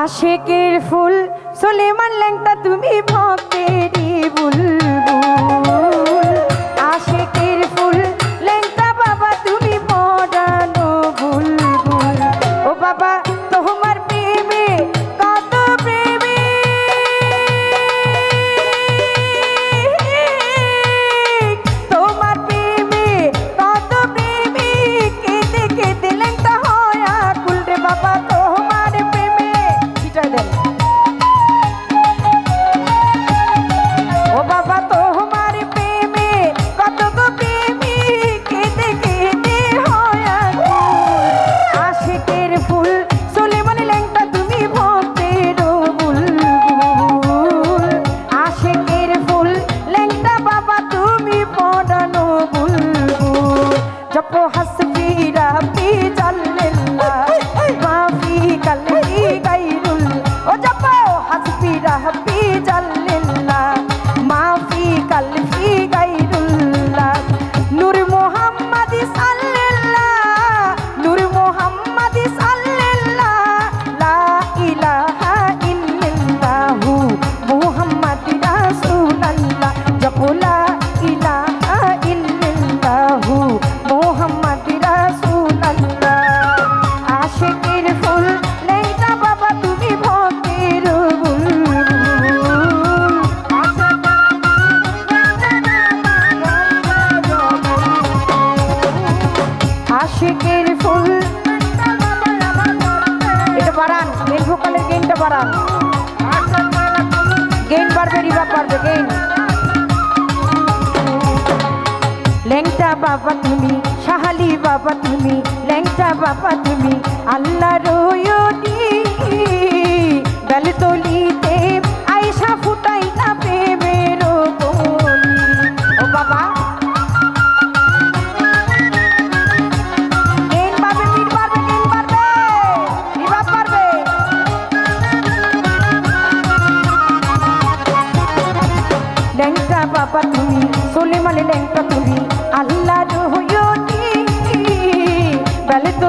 আশেকের ফুল সুলেমান ল্যাংটা তুমি ভক্তেরই বুলবুল। ফুল এটা বাড়ান মেন ভোকালের গেইনটা বাড়ান। গেইন বাড়বে রিভাব বাড়বে গেইন লেংটা বাবা তুমি, সাহালি বাবা তুমি লেংটা বাবা তুমি আল্লাহ রোয়ো ল্যাংটা বাবা তুমি সোলেমালে ল্যাংটা তুমি। আল্লাহ হইও বেলে তো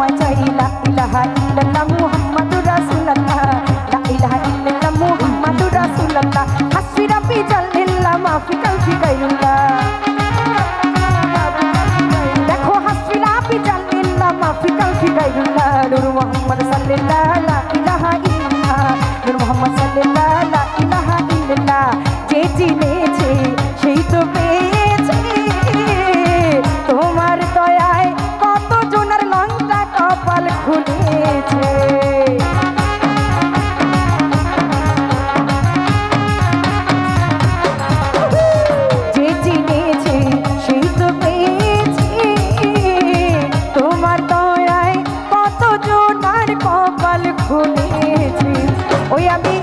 সময় চাই লা ইলাহা ইল্লাল্লাহ মুহাম্মাদুর রাসূলুল্লাহ লা ইলাহা ইল্লাল্লাহ মুহাম্মাদুর রাসূলুল্লাহ হাসবি রাব্বি জাল্লাল্লাহ মাফি কালফি গায়রুল্লাহ Oh yeah.